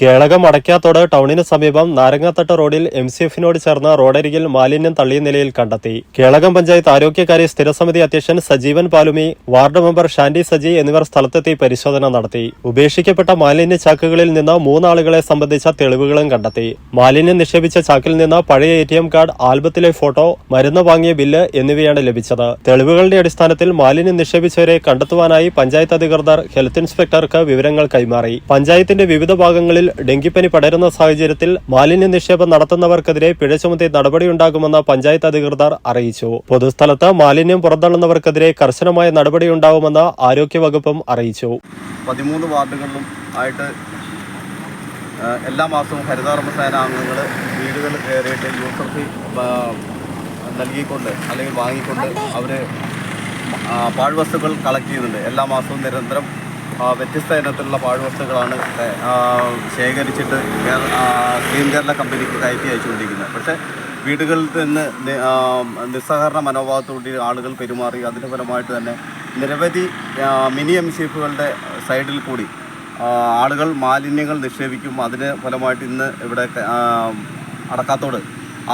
കേളകം അടയ്ക്കാത്തോട് ടൗണിന് സമീപം നാരങ്ങാത്തട്ട റോഡിൽ M C എഫിനോട് ചേർന്ന റോഡരികിൽ മാലിന്യം തള്ളിയ നിലയിൽ കണ്ടെത്തി. കേളകം പഞ്ചായത്ത് ആരോഗ്യകാര്യ സ്ഥിരസമിതി അധ്യക്ഷൻ സജീവൻ പാലുമി വാർഡ് മെമ്പർ ഷാൻഡി സജി എന്നിവർ സ്ഥലത്തെത്തി പരിശോധന നടത്തി. ഉപേക്ഷിക്കപ്പെട്ട മാലിന്യ ചാക്കുകളിൽ നിന്ന് മൂന്നാളുകളെ സംബന്ധിച്ച തെളിവുകളും കണ്ടെത്തി. മാലിന്യം നിക്ഷേപിച്ച ചാക്കിൽ നിന്ന് പഴയ എ കാർഡ് ആൽബത്തിലെ ഫോട്ടോ മരുന്ന് വാങ്ങിയ ബില്ല് എന്നിവയാണ് ലഭിച്ചത്. തെളിവുകളുടെ അടിസ്ഥാനത്തിൽ മാലിന്യം നിക്ഷേപിച്ചവരെ കണ്ടെത്തുവാനായി പഞ്ചായത്ത് അധികൃതർ ഹെൽത്ത് ഇൻസ്പെക്ടർക്ക് വിവരങ്ങൾ കൈമാറി. പഞ്ചായത്തിന്റെ വിവിധ ഭാഗങ്ങളിൽ ഡെങ്കിപ്പനി പടരുന്ന സാഹചര്യത്തിൽ മാലിന്യ നിക്ഷേപം നടത്തുന്നവർക്കെതിരെ പിഴ ചുമത്തി നടപടിയുണ്ടാകുമെന്ന് പഞ്ചായത്ത് അധികൃതർ അറിയിച്ചു. പൊതുസ്ഥലത്ത് മാലിന്യം പുറന്തള്ളുന്നവർക്കെതിരെ കർശനമായ നടപടിയുണ്ടാവുമെന്ന് ആരോഗ്യവകുപ്പും അറിയിച്ചു. പതിമൂന്ന് വാർഡുകളിലും ആയിട്ട് എല്ലാ മാസവും ഹരിതകർമ്മ സേന അംഗങ്ങൾ വീടുകൾ കയറിയിട്ട് യൂസർ ഫീ നൽകിക്കൊണ്ട് അല്ലെങ്കിൽ വാങ്ങിക്കൊണ്ട് അവർ പാഴ്വസ്തുക്കൾ കളക്ട് ചെയ്യുന്നുണ്ട്. എല്ലാ മാസവും നിരന്തരം വ്യത്യസ്ത ഇനത്തിലുള്ള പാഴ്വസ്തുക്കളാണ് ശേഖരിച്ചിട്ട് ക്ലീൻ കേരള കമ്പനിക്ക് കയറ്റി അയച്ചുകൊണ്ടിരിക്കുന്നത്. പക്ഷേ വീടുകളിൽ നിന്ന് നിസ്സഹകരണ മനോഭാവത്തോടെ ആളുകൾ പെരുമാറി അതിന് ഫലമായിട്ട് തന്നെ നിരവധി മിനി എം സി സൈഡിൽ കൂടി ആളുകൾ മാലിന്യങ്ങൾ നിക്ഷേപിക്കും. അതിന് ഫലമായിട്ട് ഇന്ന് ഇവിടെ അടക്കാത്തോട്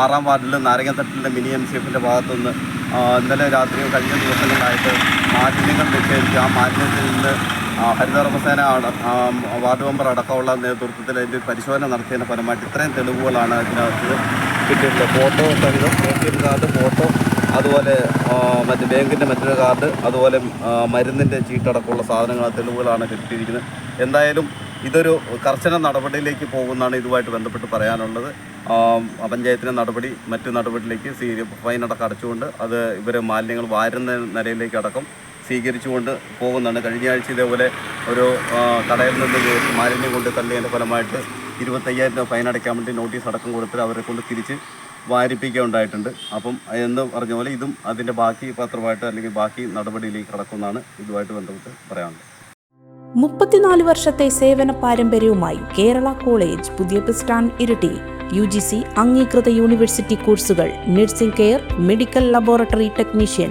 ആറാം വാർഡിൽ നാരങ്ങത്തട്ടിലെ മിനി എം സി ഭാഗത്തുനിന്ന് ഇന്നലെ രാത്രിയും കഴിഞ്ഞ ദിവസങ്ങളിലായിട്ട് മാലിന്യങ്ങൾ നിക്ഷേപിച്ച് ആ മാലിന്യത്തിൽ നിന്ന് ഹരിതകർമ്മസേന വാർഡ് മെമ്പർ അടക്കമുള്ള നേതൃത്വത്തിൽ അതിന്റെ പരിശോധന നടത്തിയതിന്റെ ഫലമായിട്ട് ഇത്രയും തെളിവുകളാണ് ഇതിനകത്ത് കിട്ടിയിട്ടുള്ളത്. ഫോട്ടോ സഹിതം A T M card photo അതുപോലെ മറ്റ് ബാങ്കിന്റെ മറ്റൊരു കാർഡ് അതുപോലെ മരുന്നിന്റെ ചീട്ടടക്കമുള്ള സാധനങ്ങൾ തെളിവുകളാണ് കിട്ടിയിരിക്കുന്നത്. എന്തായാലും ഇതൊരു കർശന നടപടിയിലേക്ക് പോകുന്നതാണ് ഇതുമായിട്ട് ബന്ധപ്പെട്ട് പറയാനുള്ളത്. പഞ്ചായത്തിന്റെ നടപടി മറ്റു നടപടിയിലേക്ക് സീരിയ ഫൈനടക്കം അടച്ചുകൊണ്ട് അത് ഇവരെ മാലിന്യങ്ങൾ വാരുന്ന നിലയിലേക്ക് അടക്കം. സ്വീകരിച്ചുകൊണ്ട് പോകുന്നുണ്ട് കഴിഞ്ഞ ആഴ്ച ഇതേപോലെ ഒരു കടയിൽ നിന്ന് മാലിന്യം കൊണ്ട് തള്ളിയതിന്റെ ഫലമായിട്ട് ഇരുപത്തയ്യായിരം രൂപ ഫൈൻ അടയ്ക്കാൻ വേണ്ടി നോട്ടീസ് അടക്കം കൊടുത്തിട്ട് അവരെ കൊണ്ട് തിരിച്ച് വാരിപ്പിക്കുകയുണ്ടായിട്ടുണ്ട്. അപ്പം എന്ന് പറഞ്ഞ പോലെ ഇതും അതിന്റെ ബാക്കി പത്രമായിട്ട് അല്ലെങ്കിൽ ബാക്കി നടപടിയിലേക്ക് കടക്കുന്നതാണ് ഇതുമായിട്ട് ബന്ധപ്പെട്ട് പറയാനുള്ളത്. മുപ്പത്തിനാല് വർഷത്തെ സേവന പാരമ്പര്യവുമായി കേരള കോളേജ് പുതിയ bus Iritty U G C അംഗീകൃത യൂണിവേഴ്സിറ്റി കോഴ്സുകൾ nursing care medical laboratory technician